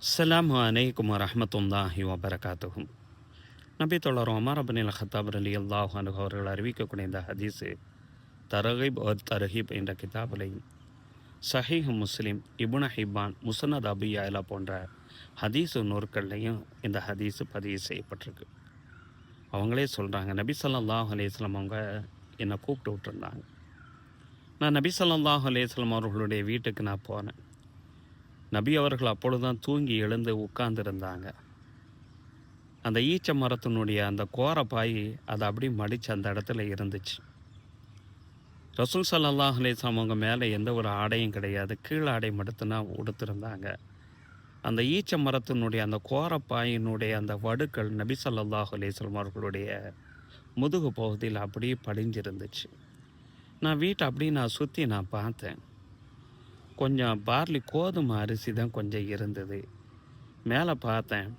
அஸ்ஸலாமு அலைக்கும் வரஹமத்துல்லாஹி வபரகாத்துகும் நபி தொடரும் அமர் அபனில் ஹத்தாப் அலி அல்லாஹ் அனு அவர்கள் அறிவிக்கக்கூடிய இந்த ஹதீஸு தரகிப் ஒரு தரஹிப் என்ற கிதாபிலையும் சஹீஹ் முஸ்லீம் இபுன ஹிபான் முசனத் அபி போன்ற ஹதீஸு நூற்கள்லையும் இந்த ஹதீஸு பதிவு செய்யப்பட்டிருக்கு அவங்களே சொல்கிறாங்க நபி ஸல்லல்லாஹு அலையம் அவங்க என்னை கூப்பிட்டு விட்டுருந்தாங்க நான் நபி ஸல்லல்லாஹு அலையம் அவர்களுடைய வீட்டுக்கு நான் போனேன் நபி அவர்கள் அப்பொழுதுதான் தூங்கி எழுந்து உட்கார்ந்துருந்தாங்க. அந்த ஈச்ச மரத்தினுடைய அந்த கோரப்பாய் அதை அப்படியே மடித்து அந்த இடத்துல இருந்துச்சு. ரசூல் சல்லாஹ் அலிஸ்லாம் அவங்க மேலே எந்த ஒரு ஆடையும் கிடையாது. கீழே ஆடை மட்டும்தான் உடுத்திருந்தாங்க. அந்த ஈச்ச மரத்தினுடைய அந்த கோரப்பாயினுடைய அந்த வடுக்கள் நபி சல்லாஹ் அலைஹி அவர்களுடைய முதுகு பகுதியில் அப்படியே படிஞ்சிருந்துச்சு. நான் வீட்டை அப்படியே நான் சுற்றி நான் பார்த்தேன். கொஞ்சம் பார்லி கோதுமை அரிசி தான் கொஞ்சம் இருந்தது. மேலே பார்த்தேன்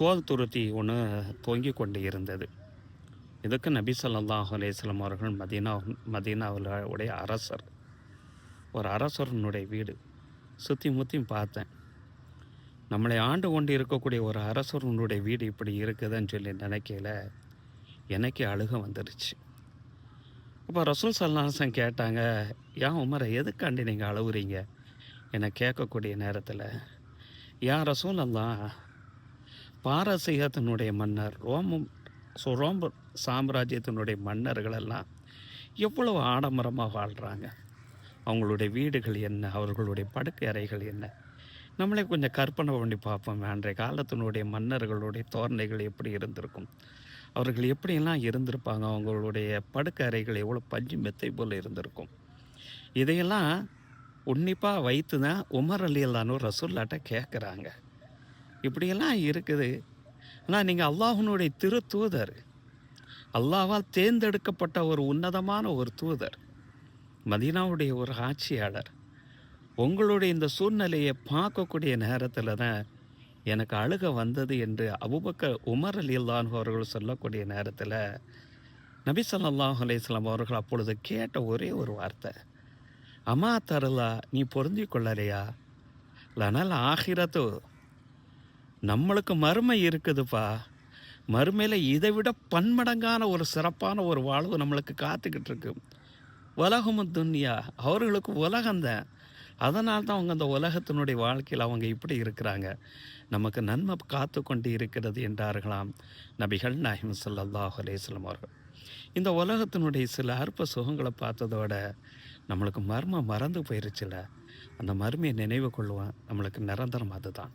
தோல் துருத்தி ஒன்று தொங்கி கொண்டு இருந்தது. இதுக்கு நபி ஸல்லல்லாஹு அலேஸ்லம் அவர்கள் மதீனா மதீனாவில் உடைய அரசர் ஒரு அரசரனுடைய வீடு. சுற்றி முற்றியும் பார்த்தேன். நம்மளை ஆண்டு கொண்டு இருக்கக்கூடிய ஒரு அரசரனுடைய வீடு இப்படி இருக்குதுன்னு சொல்லி நினைக்கையில் எனக்கு அழுக வந்துடுச்சு அப்போ ரசூல் சல்லாசன் கேட்டாங்க ஏன் உமரை எதுக்காண்டி நீங்கள் அழுகுறீங்க என்னை கேட்கக்கூடிய நேரத்தில் ஏன் ரசூல் எல்லாம் பாரசீகத்தினுடைய மன்னர் ரோமம் ஸோ ரோம சாம்ராஜ்யத்தினுடைய மன்னர்கள் எல்லாம் எவ்வளவு ஆடம்பரமாக வாழ்கிறாங்க அவங்களுடைய வீடுகள் என்ன? அவர்களுடைய படுக்கை அறைகள் என்ன? நம்மளே கொஞ்சம் கற்பனை பண்ணி பார்ப்போம். அன்றைய காலத்தினுடைய மன்னர்களுடைய தோரணைகள் எப்படி இருந்திருக்கும்? அவர்கள் எப்படியெல்லாம் இருந்திருப்பாங்க? அவங்களுடைய படுக்கை அறைகள் எவ்வளோ பஞ்சு மெத்தை போல் இருந்திருக்கும். இதையெல்லாம் உன்னிப்பாக வைத்து தான் உமர் அலி அல்லானு ரசூல்லாட்ட கேட்குறாங்க இப்படியெல்லாம் இருக்குது. ஆனால் நீங்கள் அல்லாஹனுடைய திரு தூதர் அல்லாவால் தேர்ந்தெடுக்கப்பட்ட ஒரு உன்னதமான ஒரு தூதர். மதீனாவுடைய ஒரு ஆட்சியாளர். உங்களுடைய இந்த சூழ்நிலையை பார்க்கக்கூடிய நேரத்தில் தான் எனக்கு அழுக வந்தது என்று அபுபக்க உமர் அலி அல்லான் அவர்கள் சொல்லக்கூடிய நேரத்தில் நபி சொல்லாஹ் அலையம் அவர்கள் அப்பொழுது கேட்ட ஒரே ஒரு வார்த்தை. அம்மா தரலா நீ பொருந்தி கொள்ளலையா? லனல் ஆகிரத்து. நம்மளுக்கு மறுமை இருக்குதுப்பா. மறுமையில் இதை விட பன்மடங்கான ஒரு சிறப்பான ஒரு வாழ்வு நம்மளுக்கு காத்துக்கிட்டு இருக்கு. உலகமும் துன்யா அவர்களுக்கு உலகந்தேன் அதனால் தான் அவங்க அந்த உலகத்தினுடைய வாழ்க்கையில் அவங்க இப்படி இருக்கிறாங்க. நமக்கு நன்மை காத்து கொண்டு இருக்கிறது என்றார்களாம் நபிகள் நாஹிம் சல்லாஹ் அலேஸ்லம் அவர்கள். இந்த உலகத்தினுடைய சில அற்ப சுகங்களை பார்த்ததோட நம்மளுக்கு மர்மம் மறந்து போயிருச்சுல. அந்த மர்மையை நினைவு கொள்வேன் நம்மளுக்கு நிரந்தரம் அதுதான்.